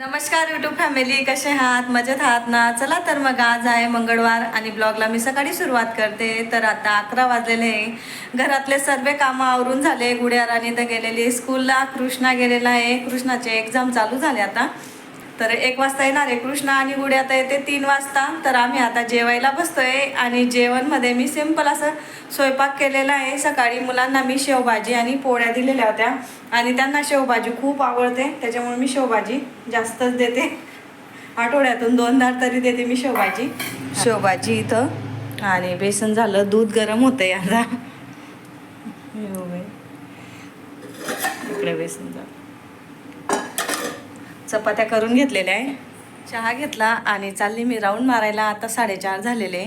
नमस्कार YouTube family कसे आहात? मजेत आहात ना? चला तर मग आज आहे मंगळवार आणि ब्लॉगला मी सकाळी सुरुवात करते. तर आता अकरा वाजलेले आहे. घरातले सर्व कामं आवरून झाले. गुड्या राणी तर गेलेली स्कूलला कृष्णा गेलेला आहे. कृष्णाचे एक्झाम चालू झाले आता. तर एक वाजता येणार आहे कृष्णा आणि गुड्या आता येते तीन वाजता. तर आम्ही आता जेवायला बसतोय आणि जेवणमध्ये मी सिंपल असं स्वयंपाक केलेला आहे. सकाळी मुलांना मी शेवभाजी आणि पोळ्या दिलेल्या होत्या. आणि त्यांना शेवभाजी खूप आवडते. त्याच्यामुळे मी शेवभाजी जास्तच देते. आठवड्यातून दोनदा तरी देते मी शेवभाजी. शेवभाजी इथं. आणि बेसन झालं दूध गरम होतं आता. इकडे बेसन झालं. चपात्या करून घेतलेल्या आहे. चहा घेतला आणि चालली मी राऊंड मारायला. आता साडेचार झालेले.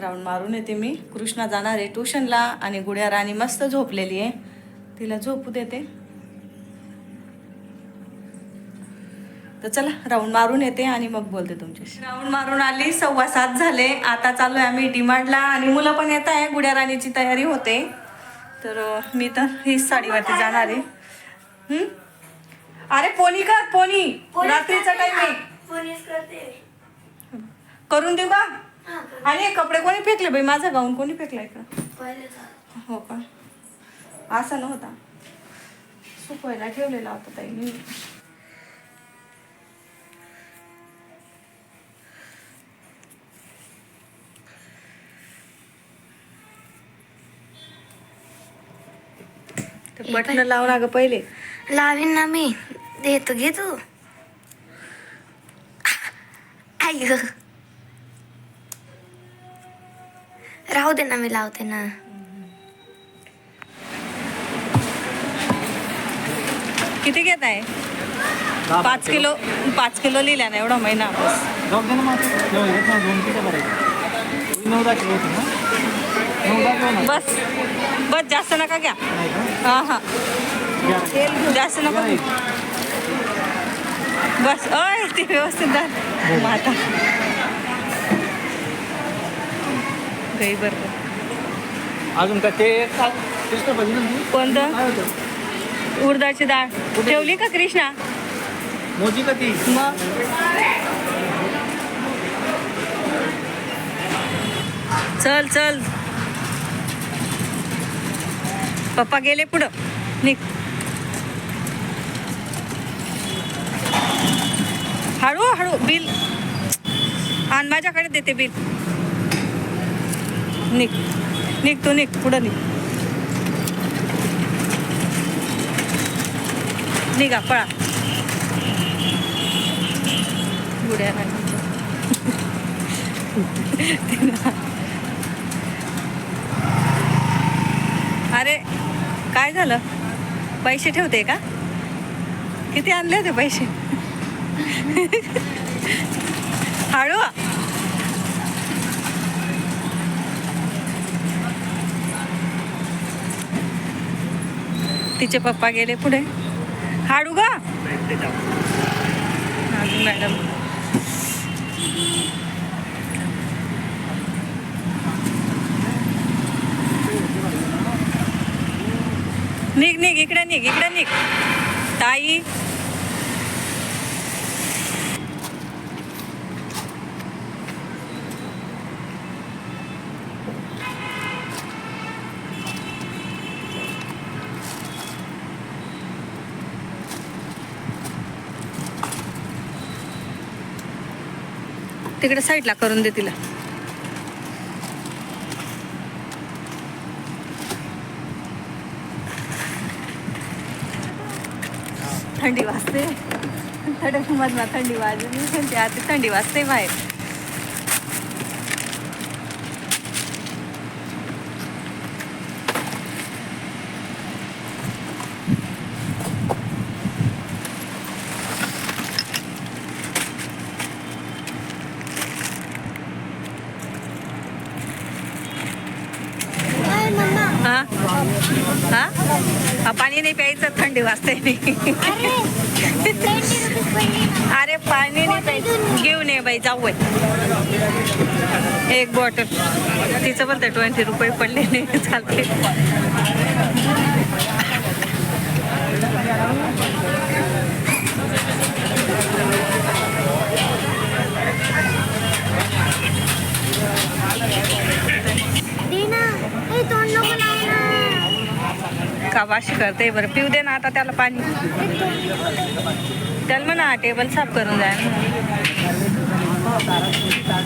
राऊंड मारून येते मी. कृष्णा जाणार आहे ट्युशनला आणि गुड्या राणी मस्त झोपलेली आहे. तिला झोपू देते. तर चला राऊंड मारून येते आणि मग बोलते तुमच्याशी. राऊंड मारून आली सव्वा सात झाले. आता चालू आहे आम्ही डिमांडला आणि मुलं पण येत आहे. गुड्या राणीची तयारी होते. तर मी तर हीच साडीवरती जाणार आहे. हं? अरे पोनी कर पोनी रात्रीचा टाइम आहे. पोलीस करते. करून देऊ का? हा कर. आणि हे कपडे कोणी फेकले बाई? माझा गाऊन कोणी फेकलाय का पहिले. हो का? असा नव्हता. सुकवायला ठेवलेला होता ताई मी. ते बटन लावून अगं पहिले. लावीन ना मी. देतो घे तू आई ग. राहू दे ना मी लावते ना. किती घेत आहे पाच किलो पाच किलो लिहिल्या ना एवढा महिना. बस बस. बस जास्त नका घ्या. हा हा. जास्त नका. बस अय ते व्यवस्थित धर माता गई बरोबर अजून का ते? कोणतं? उडदाची डाळ. ठेवली का कृष्णा? मोजी का ती? मग? चल चल. पप्पा गेले पुढं. निघ. हळू हळू. बिल. आणि माझ्याकडे देते बिल. निघ. निघ तू निघ. पुढं निघ. निघा पळा. गुड्या अरे काय झालं? पैसे ठेवते का? किती आणले होते पैसे? हळू. तिचे पप्पा गेले पुढे. हाडू गा. मॅडम. निघ निघ इकडे निघ इकडे निघ. ताई. तिकडे साईडला करून दे तिला. थंडी वाजते. थंडी वाजली थंडी आता थंडी वाजते बाहेर. पाणी नाही प्यायचं थंडी वाजते. अरे पाणी नाही घेऊन ये. बाई जाऊ एक बॉटल. तिचं पण ट्वेंटी रुपये पडले नाही चालते तोंड का कशी करते. बरं पिऊ दे ना आता त्याला पाणी. त्याला म्हणा टेबल साफ करून जाय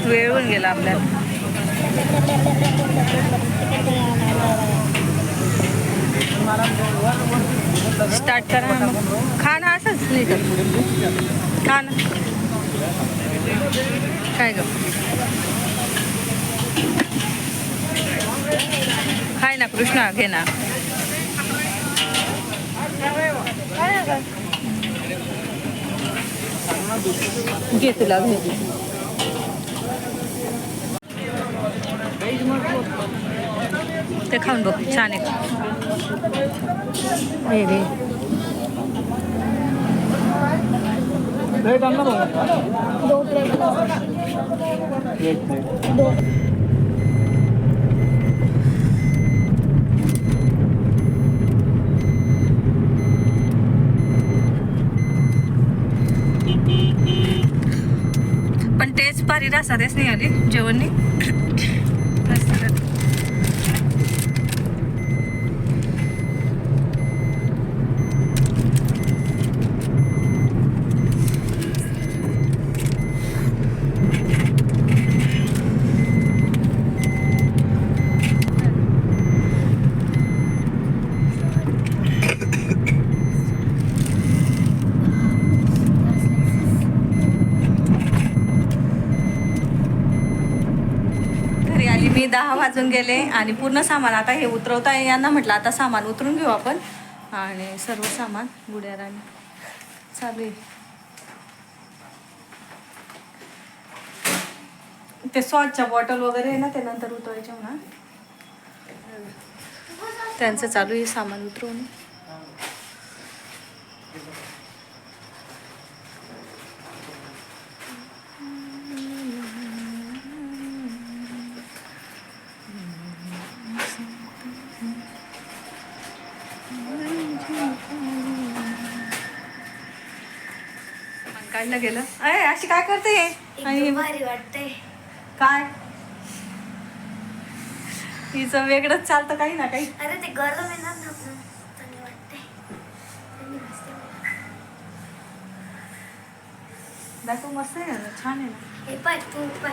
वेळ होऊन गेला आपल्याला. स्टार्ट करा ना मग. खा ना असंच नाही तर. खा ना. काय ग? खाय ना कृष्णा घे ना. घे तुला घे ते खाऊन बघ छान आहे हे घे. प्लेट आणला बघा दो प्लेट प्लेट प्लेट दो पण तेच भारी रासा आली निघाली जेवणनी जेवण नाही मस्त झालं. रात्री मी दहा वाजून गेले आणि पूर्ण सामान आता हे उतरवता यांना म्हटलं आता सामान उतरून घेऊ आपण. आणि सर्व सामान गुड्याराने चालू आहे ते सॉसच्या बॉटल वगैरे आहे ना ते नंतर उतरायचे म्हणा. त्यांचं चालू आहे सामान उतरवून. काढलं गेलं. अरे अशी काय करते हे? आणि भारी वाटतंय. काय? हिचं वेगळंच चालतं काही ना काही. अरे ते गरम आहे ना. दाखव मस्त आहे ना छान आहे ना. हे पाय तू पाय.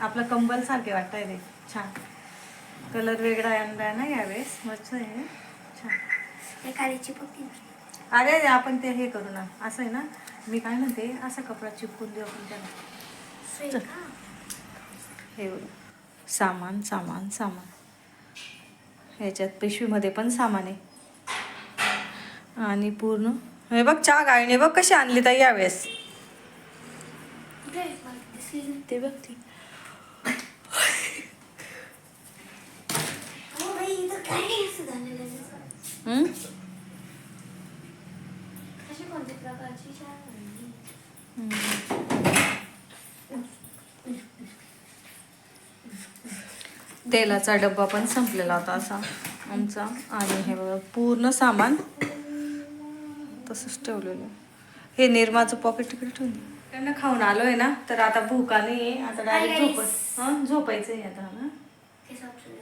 आपलं कंबल सारखे वाटतंय ते. छान. कलर वेगळा आणला ना यावेळेस. मस्त आहे. छान. हे पक्की अरे आपण ते हे करू ना. असं आहे ना? मी काय म्हणते असा कपडा चिपकून देऊ आपण त्याला. हे बघ. सामान सामान सामान. ह्याच्यात पिशवीमध्ये पण सामान आहे. आणि पूर्ण. हे बघ चहा गाळणी बघ कशी आणली ताई यावेळेस. ते बघ ती हो बाई इथं काय नाही असं झालेलं आहे. हम्म? अशी कोणत्या प्रकारची चहा बनली? तेलाचा डब्बा पण संपलेला होता असा आमचा. आणि हे बघा पूर्ण सामान तसंच ठेवलेलं. हे निर्माचं पॉकेट तिकडे ठेवून. त्यांना खाऊन आलोय ना तर आता भूका नाही आहे. आता डायरेक्ट झोप guys. हं? झोपायचंय आता ना हे.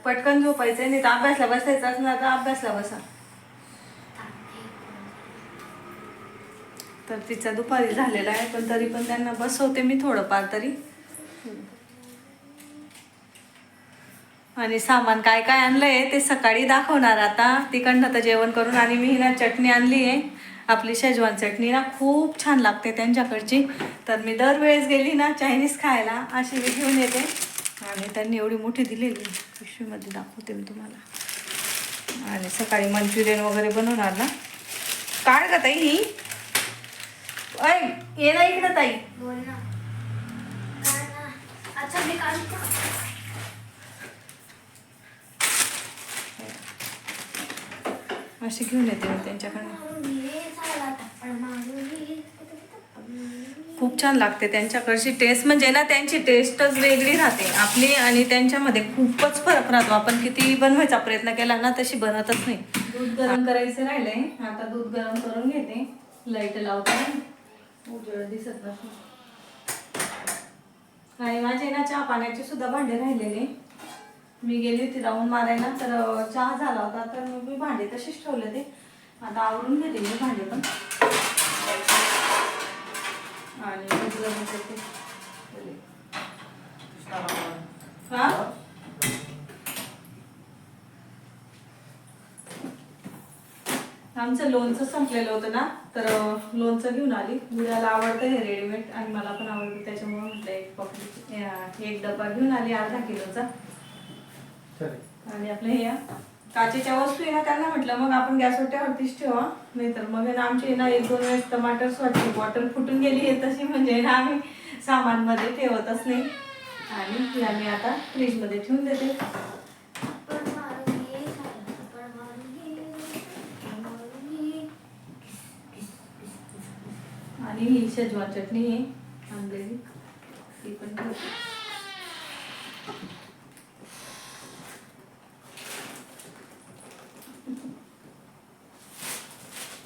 पटकन झोपायचंय नाही तर अभ्यासला बसायचं असणार तर अभ्यासला बसा. तर तिचा दुपारी झालेला आहे पण तरी पण त्यांना बसवते मी थोडंफार तरी. आणि सामान काय काय आणलंय ते सकाळी दाखवणार. आता तिकडनं तर जेवण करून आणि मी ना चटणी आणली आहे. आपली शेजवान चटणी ना खूप छान लागते त्यांच्याकडची. तर मी दरवेळेस गेली ना चायनीज खायला अशी मी घेऊन येते. आणि त्यांनी एवढी मोठी दिलेली. पिशवीमध्ये दाखवते मी तुम्हाला. आणि सकाळी मंचुरियन वगैरे बनवणार ना. काढ का ताई. ही ऐ ये ना इकडं ताई. बोल ना. ना. अच्छा मी असे अशी घेऊन येते मी त्यांच्याकडनं. खूप छान लागते त्यांच्याकडची टेस्ट म्हणजे ना त्यांची टेस्टच वेगळी राहते. आपली आणि त्यांच्यामध्ये खूपच फरक राहतो. आपण किती बनवायचा प्रयत्न केला ना तशी बनतच नाही. दूध गरम करायचं राहिलंय. आता दूध गरम करून घेते. लाइट लावते. उजळ दिसत नाही आणि माझे ना चहा पाण्याचे सुद्धा भांडे राहिलेले. मी गेली होती राऊंड मारायला तर चहा झाला होता तर मी भांडे तसेच ठेवले ते आता आवरून घेते मी भांडे पण. आणि आमचं लोणचं संपलेलं होतं ना तर लोणचं घेऊन आली. गुड्याला आवडतं हे रेडीमेड आणि मला पण आवडतं त्याच्यामुळे म्हटलं एक पॉकेट एक डबा घेऊन आली अर्धा किलोचा. आणि आपल्या ह्या काचेच्या वस्तू आहे ना त्यांना म्हटलं मग आपण गॅसवर त्यावरतीच ठेवा. नाहीतर मग ना आमची ना एक दोन वेळेस टमाटर स्वच्छ बॉटल फुटून गेली आहे तशी म्हणजे ना आम्ही सामानमध्ये ठेवतच नाही. आणि ही आम्ही आता फ्रीजमध्ये ठेवून देते. आणि ही शेजवान चटणी आहे आणलेली ती पण ठेवते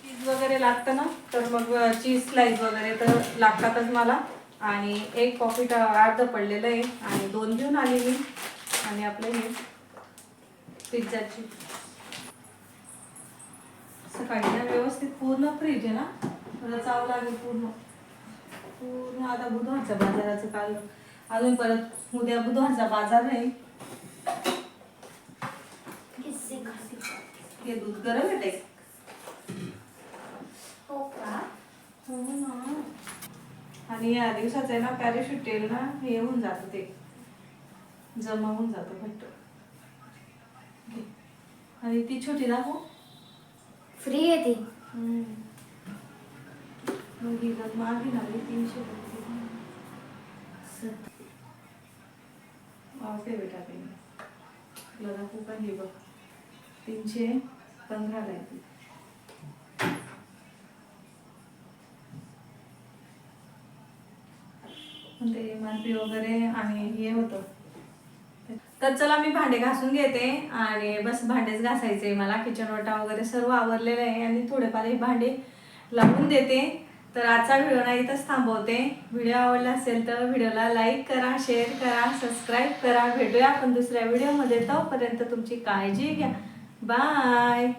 चीज वगैरे लागतं ना तर मग चीज स्लाइस वगैरे तर लागतातच मला. आणि एक पॉकेट अर्ध पडलेलं आहे. आणि दोन घेऊन आली मी. आणि आपलं हे पिझ्झाची. सकाळी ना व्यवस्थित पूर्ण फ्रीज आहे ना? रचावं लागेल पूर्ण. पूर्ण आता बुधवारच्या बाजाराचं काल. अजून परत उद्या बुधवारचा बाजार आहे. हे दूध गरम आहे ते हो का हो ना. आणि या दिवसाचं आहे ना पॅरेशूट तेल ना हे होऊन जातं ते. जमा होऊन जातं घट्ट. आणि ती छोटी दाखव. फ्री आहे ती. मग ही जर मागे लागली तीनशे ओके बेटा ते. तुला दाखवू का? हे बघ. तीनशे पंधराला आहे ती. ते मानपी वगैरे आणि हे होतं. तर चला मी भांडे घासून घेते आणि बस भांडेच घासायचे. मला किचन वटा वगैरे सर्व आवरलेलं आहे आणि थोडेफार हे भांडे लावून देते. तर आजचा व्हिडिओ ना इथंच थांबवते. व्हिडिओ आवडला असेल तर व्हिडिओला लाईक करा शेअर करा सबस्क्राईब करा. भेटूया आपण दुसऱ्या व्हिडिओमध्ये. तोपर्यंत तुमची काळजी घ्या. बाय